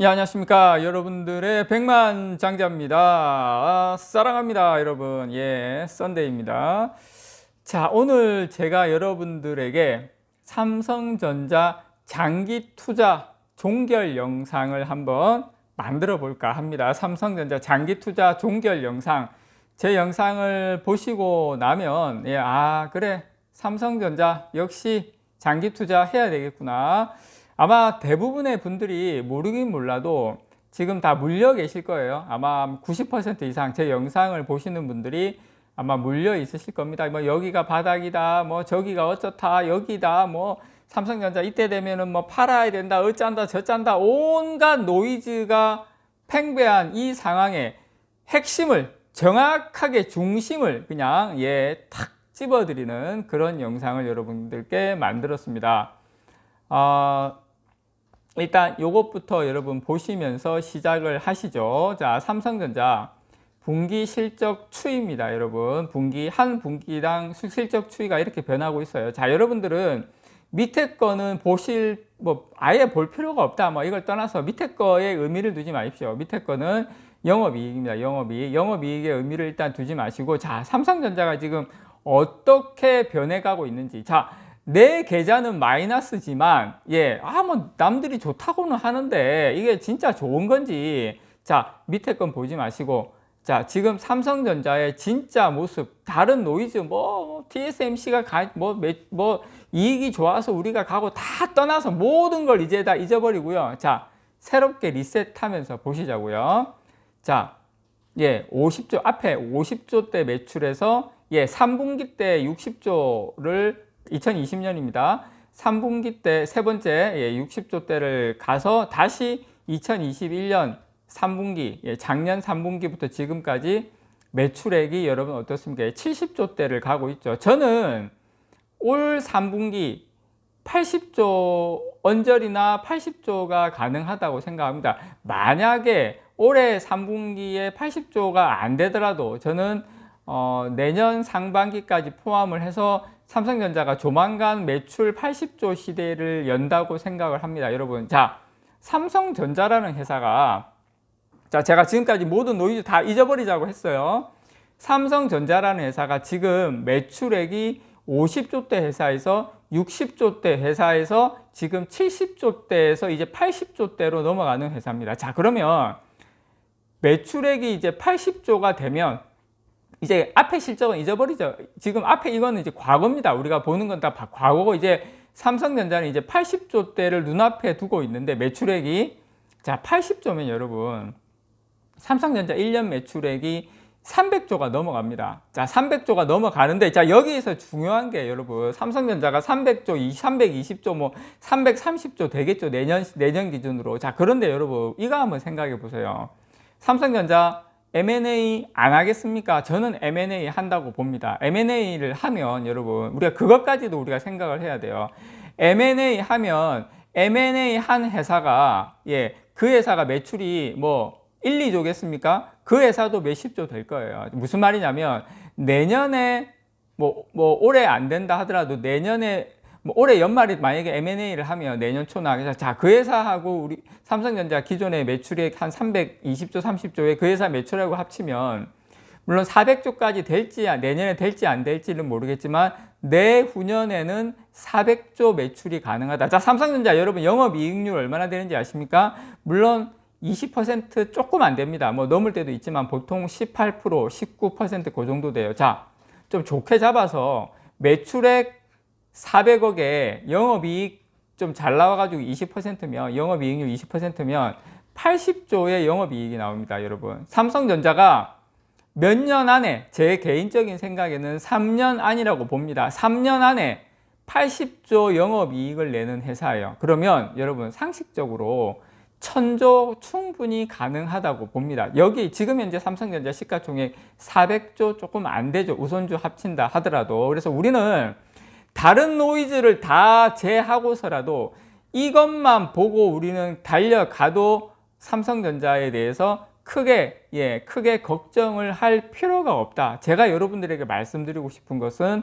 예, 안녕하십니까. 여러분들의 백만 장자입니다. 아, 사랑합니다. 여러분. 예, 썬데이입니다. 자, 오늘 제가 여러분들에게 삼성전자 장기 투자 종결 영상을 한번 만들어 볼까 합니다. 삼성전자 장기 투자 종결 영상. 제 영상을 보시고 나면, 예, 아, 그래. 삼성전자 역시 장기 투자 해야 되겠구나. 아마 대부분의 분들이 모르긴 몰라도 지금 다 물려 계실 거예요. 아마 90% 이상 제 영상을 보시는 분들이 아마 물려 있으실 겁니다. 뭐 여기가 바닥이다, 뭐 저기가 어쩌다, 여기다, 뭐 삼성전자 이때 되면은 뭐 팔아야 된다, 어쩐다, 저쩐다, 온갖 노이즈가 팽배한 이 상황에 핵심을 정확하게 중심을 그냥 예, 탁 집어드리는 그런 영상을 여러분들께 만들었습니다. 어, 일단 요것부터 여러분 보시면서 시작을 하시죠. 자, 삼성전자 분기 실적 추이입니다, 여러분. 분기 한 분기당 실적 추이가 이렇게 변하고 있어요. 자, 여러분들은 밑에 거는 보실 뭐 아예 볼 필요가 없다. 뭐 이걸 떠나서 밑에 거에 의미를 두지 마십시오. 밑에 거는 영업이익입니다. 영업이익. 영업이익의 의미를 일단 두지 마시고 자, 삼성전자가 지금 어떻게 변해가고 있는지. 자, 내 계좌는 마이너스지만 예, 아 뭐 남들이 좋다고는 하는데 이게 진짜 좋은 건지 자, 밑에 건 보지 마시고 자, 지금 삼성전자의 진짜 모습, 다른 노이즈 뭐 TSMC가 가, 뭐, 뭐 이익이 좋아서 우리가 가고 다 떠나서 모든 걸 이제 다 잊어버리고요. 자, 새롭게 리셋하면서 보시자고요. 자, 예, 50조 앞에 50조 대 매출에서 예, 3분기 때 60조를 2020년입니다. 3분기 때 세 번째 60조 예, 대를 가서 다시 2021년 3분기, 예, 작년 3분기부터 지금까지 매출액이 여러분 어떻습니까? 70조 대를 가고 있죠. 저는 올 3분기 80조 언저리나 80조가 가능하다고 생각합니다. 만약에 올해 3분기에 80조가 안 되더라도 저는 어, 내년 상반기까지 포함을 해서 삼성전자가 조만간 매출 80조 시대를 연다고 생각을 합니다. 여러분, 자, 삼성전자라는 회사가 자, 제가 지금까지 모든 노이즈 다 잊어버리자고 했어요. 삼성전자라는 회사가 지금 매출액이 50조 대 회사에서 60조 대 회사에서 지금 70조 대에서 이제 80조 대로 넘어가는 회사입니다. 자, 그러면 매출액이 이제 80조가 되면 이제 앞에 실적은 잊어버리죠. 지금 앞에 이거는 이제 과거입니다. 우리가 보는 건 다 과거고 이제 삼성전자는 이제 80조 대를 눈앞에 두고 있는데 매출액이 자 80조면 여러분 삼성전자 1년 매출액이 300조가 넘어갑니다. 자, 300조가 넘어가는데, 자, 여기에서 중요한 게 여러분, 삼성전자가 300조, 320조, 뭐, 330조 되겠죠. 내년, 내년 기준으로. 자, 그런데 여러분, 이거 한번 생각해 보세요. 삼성전자 M&A 안 하겠습니까? 저는 M&A 한다고 봅니다. M&A를 하면 여러분 우리가 그것까지도 우리가 생각을 해야 돼요. M&A 하면 M&A 한 회사가 예, 그 회사가 매출이 뭐 1, 2조겠습니까? 그 회사도 몇십 조 될 거예요. 무슨 말이냐면 내년에 뭐, 뭐 올해 안 된다 하더라도 내년에 뭐 올해 연말에 만약에 M&A를 하면 내년 초나 그래서 자그 회사하고 우리 삼성전자 기존의 매출액 한 320조 30조의 그 회사 매출하고 합치면 물론 400조까지 될지 내년에 될지 안 될지는 모르겠지만 내후년에는 400조 매출이 가능하다. 자 삼성전자 여러분 영업이익률 얼마나 되는지 아십니까? 물론 20% 조금 안 됩니다. 뭐 넘을 때도 있지만 보통 18% 19%그 정도 돼요. 자 좀 좋게 잡아서 매출액 400억에 영업이익 좀 잘 나와가지고 20%면 영업이익률 20%면 80조의 영업이익이 나옵니다, 여러분. 삼성전자가 몇 년 안에 제 개인적인 생각에는 3년 안이라고 봅니다. 3년 안에 80조 영업이익을 내는 회사예요. 그러면 여러분 상식적으로 천조 충분히 가능하다고 봅니다. 여기 지금 현재 삼성전자 시가총액 400조 조금 안 되죠. 우선주 합친다 하더라도. 그래서 우리는 다른 노이즈를 다 제하고서라도 이것만 보고 우리는 달려가도 삼성전자에 대해서 크게 예 크게 걱정을 할 필요가 없다. 제가 여러분들에게 말씀드리고 싶은 것은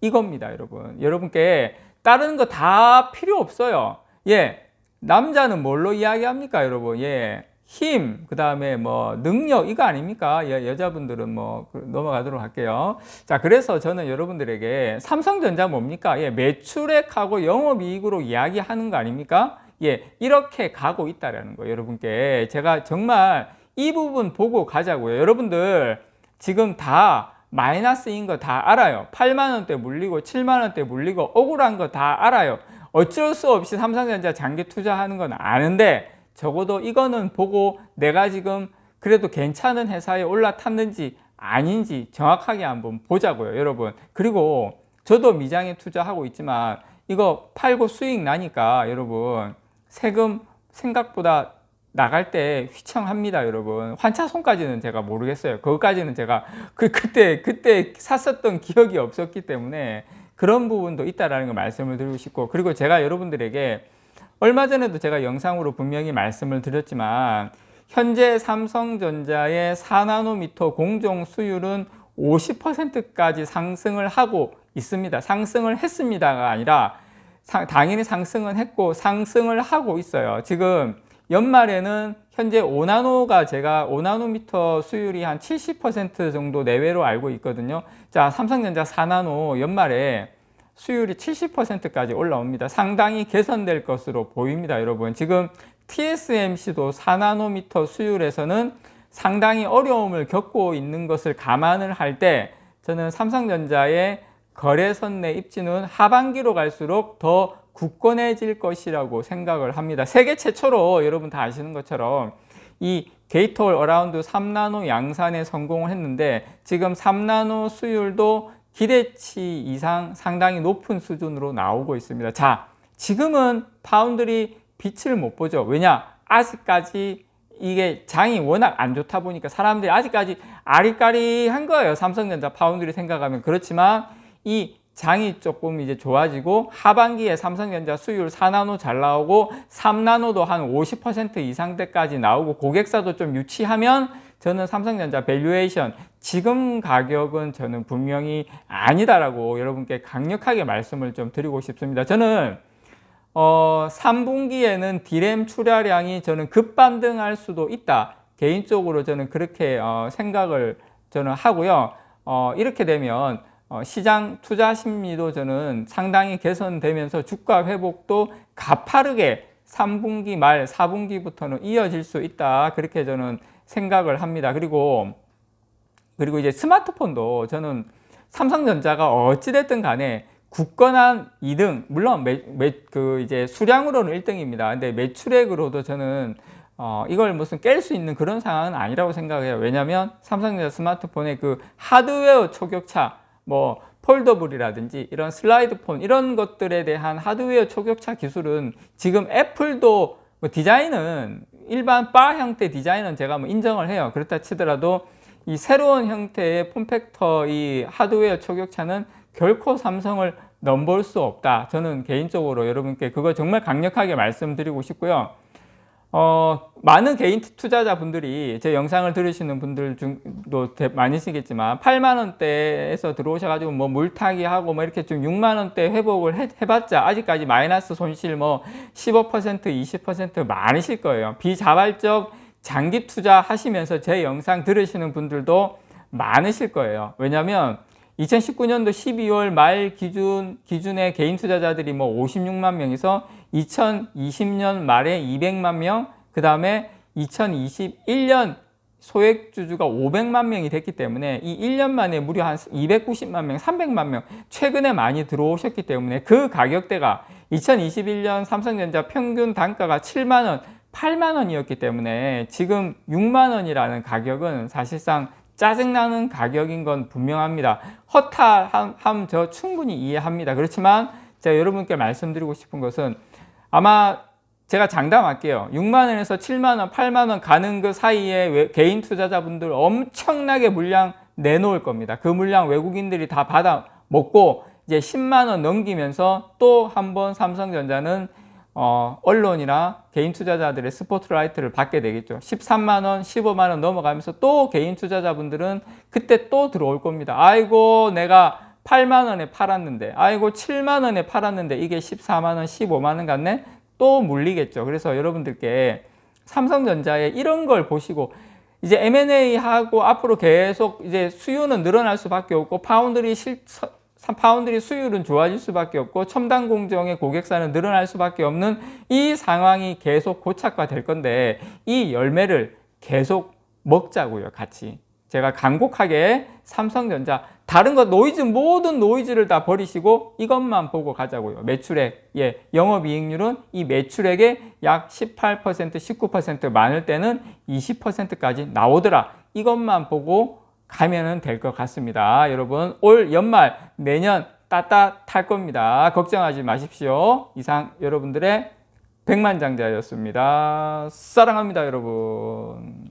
이겁니다, 여러분. 여러분께 다른 거 다 필요 없어요. 예. 남자는 뭘로 이야기합니까, 여러분? 예. 힘, 그 다음에 뭐 능력, 이거 아닙니까? 여, 여자분들은 뭐 그- 넘어가도록 할게요. 자, 그래서 저는 여러분들에게 삼성전자 뭡니까? 예, 매출액하고 영업이익으로 이야기하는 거 아닙니까? 예, 이렇게 가고 있다라는 거예요, 여러분께. 제가 정말 이 부분 보고 가자고요. 여러분들 지금 다 마이너스인 거 다 알아요. 8만 원대 물리고 7만 원대 물리고 억울한 거 다 알아요. 어쩔 수 없이 삼성전자 장기 투자하는 건 아는데 적어도 이거는 보고 내가 지금 그래도 괜찮은 회사에 올라탔는지 아닌지 정확하게 한번 보자고요, 여러분. 그리고 저도 미장에 투자하고 있지만 이거 팔고 수익 나니까 여러분 세금 생각보다 나갈 때 휘청합니다, 여러분. 환차손까지는 제가 모르겠어요. 그것까지는 제가 그 그때 그때 샀었던 기억이 없었기 때문에 그런 부분도 있다라는 걸 말씀을 드리고 싶고 그리고 제가 여러분들에게 얼마 전에도 제가 영상으로 분명히 말씀을 드렸지만 현재 삼성전자의 4나노미터 공정 수율은 50%까지 상승을 하고 있습니다. 상승을 했습니다가 아니라 상- 당연히 상승은 했고 상승을 하고 있어요. 지금 연말에는 현재 5나노가 제가 5나노미터 수율이 한 70% 정도 내외로 알고 있거든요. 자, 삼성전자 4나노 연말에 수율이 70%까지 올라옵니다. 상당히 개선될 것으로 보입니다, 여러분. 지금 TSMC도 4나노미터 수율에서는 상당히 어려움을 겪고 있는 것을 감안을 할 때 저는 삼성전자의 거래선 내 입지는 하반기로 갈수록 더 굳건해질 것이라고 생각을 합니다. 세계 최초로 여러분 다 아시는 것처럼 이 게이트홀 어라운드 3나노 양산에 성공을 했는데 지금 3나노 수율도 기대치 이상 상당히 높은 수준으로 나오고 있습니다. 자, 지금은 파운드리 빛을 못 보죠. 왜냐? 아직까지 이게 장이 워낙 안 좋다 보니까 사람들이 아직까지 아리까리한 거예요. 삼성전자 파운드리 생각하면. 그렇지만 이 장이 조금 이제 좋아지고 하반기에 삼성전자 수율 4나노 잘 나오고 3나노도 한 50% 이상대까지 나오고 고객사도 좀 유치하면 저는 삼성전자 밸류에이션 지금 가격은 저는 분명히 아니다라고 여러분께 강력하게 말씀을 좀 드리고 싶습니다. 저는 어, 3분기에는 디램 출하량이 저는 급반등할 수도 있다. 개인적으로 저는 그렇게 어, 생각을 저는 하고요. 어, 이렇게 되면 어, 시장 투자 심리도 저는 상당히 개선되면서 주가 회복도 가파르게 3분기 말 4분기부터는 이어질 수 있다. 그렇게 저는 생각을 합니다. 그리고 그리고 이제 스마트폰도 저는 삼성전자가 어찌됐든 간에 굳건한 2등, 물론 매, 매, 그 이제 수량으로는 1등입니다. 근데 매출액으로도 저는 어, 이걸 무슨 깰 수 있는 그런 상황은 아니라고 생각해요. 왜냐하면 삼성전자 스마트폰의 그 하드웨어 초격차, 뭐 폴더블이라든지 이런 슬라이드폰 이런 것들에 대한 하드웨어 초격차 기술은 지금 애플도 뭐 디자인은 일반 바 형태 디자인은 제가 뭐 인정을 해요. 그렇다 치더라도 이 새로운 형태의 폼팩터 이 하드웨어 초격차는 결코 삼성을 넘볼 수 없다. 저는 개인적으로 여러분께 그거 정말 강력하게 말씀드리고 싶고요. 어, 많은 개인 투자자분들이 제 영상을 들으시는 분들 중도 대- 많으시겠지만 8만 원대에서 들어오셔 가지고 뭐 물타기 하고 뭐 이렇게 좀 6만 원대 회복을 해, 해봤자 아직까지 마이너스 손실 뭐 15% 20% 많으실 거예요. 비자발적 장기 투자 하시면서 제 영상 들으시는 분들도 많으실 거예요. 왜냐하면 2019년도 12월 말 기준 기준의 개인 투자자들이 뭐 56만 명에서 2020년 말에 200만 명, 그 다음에 2021년 소액 주주가 500만 명이 됐기 때문에 이 1년 만에 무려 한 290만 명, 300만 명 최근에 많이 들어오셨기 때문에 그 가격대가 2021년 삼성전자 평균 단가가 7만 원, 8만 원이었기 때문에 지금 6만 원이라는 가격은 사실상 짜증나는 가격인 건 분명합니다. 허탈함 저 충분히 이해합니다. 그렇지만 제가 여러분께 말씀드리고 싶은 것은 아마 제가 장담할게요. 6만 원에서 7만 원, 8만 원 가는 그 사이에 외- 개인 투자자분들 엄청나게 물량 내놓을 겁니다. 그 물량 외국인들이 다 받아 먹고 이제 10만 원 넘기면서 또 한 번 삼성전자는 어, 언론이나 개인 투자자들의 스포트라이트를 받게 되겠죠. 13만 원, 15만 원 넘어가면서 또 개인 투자자분들은 그때 또 들어올 겁니다. 아이고, 내가 8만 원에 팔았는데, 아이고, 7만 원에 팔았는데 이게 14만 원, 15만 원 같네? 또 물리겠죠. 그래서 여러분들께 삼성전자에 이런 걸 보시고 이제 M&A 하고 앞으로 계속 이제 수요는 늘어날 수밖에 없고 파운드리 실 파운드리 수율은 좋아질 수밖에 없고 첨단 공정의 고객사는 늘어날 수밖에 없는 이 상황이 계속 고착화될 건데 이 열매를 계속 먹자고요, 같이. 제가 간곡하게 삼성전자 다른 것 노이즈 모든 노이즈를 다 버리시고 이것만 보고 가자고요. 매출액 예 영업이익률은 이 매출액의 약 18% 19% 많을 때는 20%까지 나오더라. 이것만 보고 가면은 될 것 같습니다. 여러분 올 연말 내년 따따탈 겁니다. 걱정하지 마십시오. 이상 여러분들의 백만장자였습니다. 사랑합니다, 여러분.